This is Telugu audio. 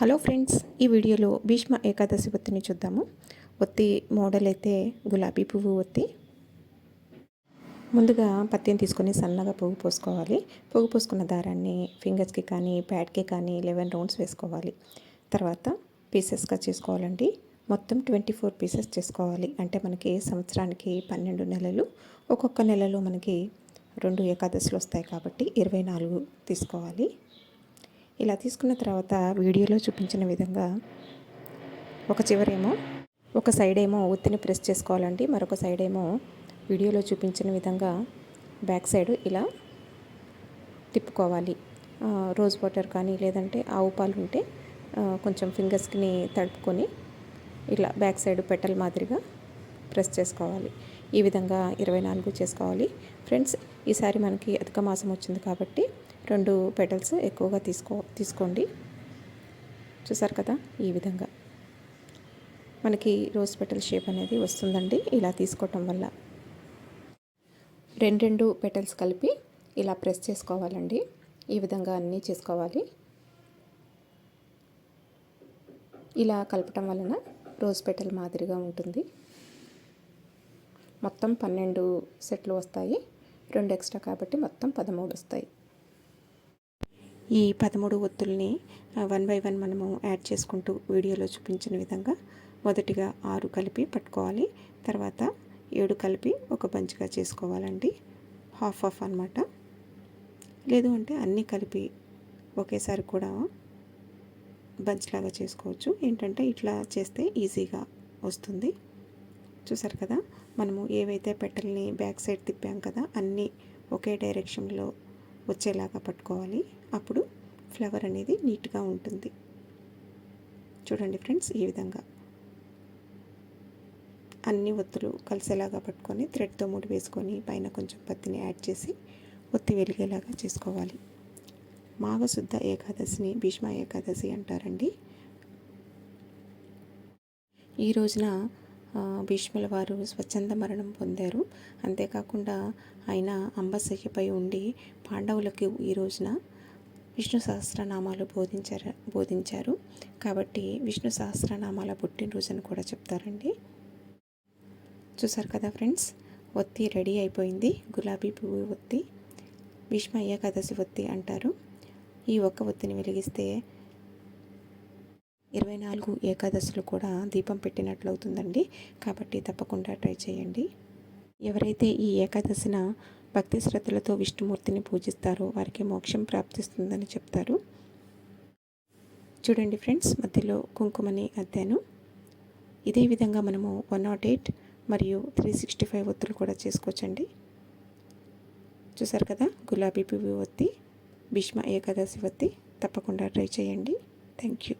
హలో ఫ్రెండ్స్ ఈ వీడియోలో భీష్మ ఏకాదశి ఒత్తిని చూద్దాము. ఒత్తి మోడల్ అయితే గులాబీ పువ్వు ఒత్తి. ముందుగా పత్తిని తీసుకొని సన్నగా పువ్వు పోసుకోవాలి. పువ్వు పోసుకున్న దారాన్ని ఫింగర్స్కి కానీ ప్యాడ్కి కానీ లెవెన్ రౌండ్స్ వేసుకోవాలి. తర్వాత పీసెస్గా చేసుకోవాలండి. మొత్తం ట్వంటీ ఫోర్ పీసెస్ చేసుకోవాలి. అంటే మనకి సంవత్సరానికి పన్నెండు నెలలు. ఒక్కొక్క నెలలో మనకి రెండు ఏకాదశులు వస్తాయి కాబట్టి ఇరవై నాలుగు తీసుకోవాలి. ఇలా తీసుకున్న తర్వాత వీడియోలో చూపించిన విధంగా ఒక చివరేమో ఒక సైడ్ ఏమో ఒత్తిని ప్రెస్ చేసుకోవాలండి. మరొక సైడ్ ఏమో వీడియోలో చూపించిన విధంగా బ్యాక్ సైడ్ ఇలా తిప్పుకోవాలి. రోజ్ వాటర్ కానీ లేదంటే ఆవు పాలు ఉంటే కొంచెం ఫింగర్స్ని తడుపుకొని ఇలా బ్యాక్ సైడ్ పెట్టల మాదిరిగా ప్రెస్ చేసుకోవాలి. ఈ విధంగా ఇరవై నాలుగు చేసుకోవాలి. ఫ్రెండ్స్ ఈసారి మనకి అధిక మాసం వచ్చింది కాబట్టి రెండు పెటల్స్ ఎక్కువగా తీసుకో తీసుకోండి. చూసారు కదా ఈ విధంగా. మనకి రోజ్ పెటల్ షేప్ అనేది వస్తుందండి. ఇలా తీసుకోవటం వల్ల. రెండు రెండు పెటల్స్ కలిపి ఇలా ప్రెస్ చేసుకోవాలండి. ఈ విధంగా అన్నీ చేసుకోవాలి. ఇలా కలపటం వలన రోజ్ పెటల్ మాదిరిగా ఉంటుంది. మొత్తం పన్నెండు సెట్లు వస్తాయి. రెండు ఎక్స్ట్రా కాబట్టి మొత్తం పదమూడు వస్తాయి. ఈ పదమూడు ఒత్తుల్ని వన్ బై వన్ మనము యాడ్ చేసుకుంటూ వీడియోలో చూపించిన విధంగా మొదటిగా ఆరు కలిపి పట్టుకోవాలి. తర్వాత ఏడు కలిపి ఒక బంచ్గా చేసుకోవాలండి. హాఫ్ హాఫ్ అనమాట లేదు అంటే అన్నీ కలిపి ఒకేసారి కూడా బంచ్ లాగా చేసుకోవచ్చు. ఏంటంటే ఇట్లా చేస్తే ఈజీగా వస్తుంది. చూసారు కదా? మనము ఏవైతే పెట్టల్ని బ్యాక్ సైడ్ తిప్పాం కదా అన్నీ ఒకే డైరెక్షన్లో వచ్చేలాగా పట్టుకోవాలి. అప్పుడు ఫ్లవర్ అనేది నీట్గా ఉంటుంది. చూడండి ఫ్రెండ్స్ ఈ విధంగా. అన్ని ఒత్తులు కలిసేలాగా పట్టుకొని థ్రెడ్తో ముడి వేసుకొని పైన కొంచెం పత్తిని యాడ్ చేసి ఒత్తి వెలిగేలాగా చేసుకోవాలి. మాఘశుద్ధ ఏకాదశిని భీష్మ ఏకాదశి అంటారండి. ఈ రోజున భీష్ముల వారు స్వచ్ఛంద మరణం పొందారు. అంతేకాకుండా ఆయన అంబశయ్యపై ఉండి పాండవులకు ఈ రోజున విష్ణు సహస్రనామాలు బోధించారు బోధించారు. కాబట్టి విష్ణు సహస్రనామాల పుట్టినరోజును కూడా చెప్తారండి. చూసారు కదా ఫ్రెండ్స్ ఒత్తి రెడీ అయిపోయింది. గులాబీ పువ్వు ఒత్తి భీష్మ ఏకాదశి ఒత్తి అంటారు. ఈ ఒక్క ఒత్తిని వెలిగిస్తే ఇరవై నాలుగు ఏకాదశులు కూడా దీపం పెట్టినట్లు అవుతుందండి కాబట్టి తప్పకుండా ట్రై చేయండి. ఎవరైతే ఈ ఏకాదశిన భక్తి శ్రద్ధలతో విష్ణుమూర్తిని పూజిస్తారో వారికి మోక్షం ప్రాప్తిస్తుందని చెప్తారు. చూడండి ఫ్రెండ్స్ మధ్యలో కుంకుమని అద్దాను. ఇదే విధంగా మనము వన్ నాట్ ఎయిట్ మరియు త్రీ సిక్స్టీ ఫైవ్ ఒత్తులు కూడా చేసుకోవచ్చండి. చూసారు కదా గులాబీ పువ్వు ఒత్తి భీష్మ ఏకాదశి ఒత్తి తప్పకుండా ట్రై చేయండి. Thank you.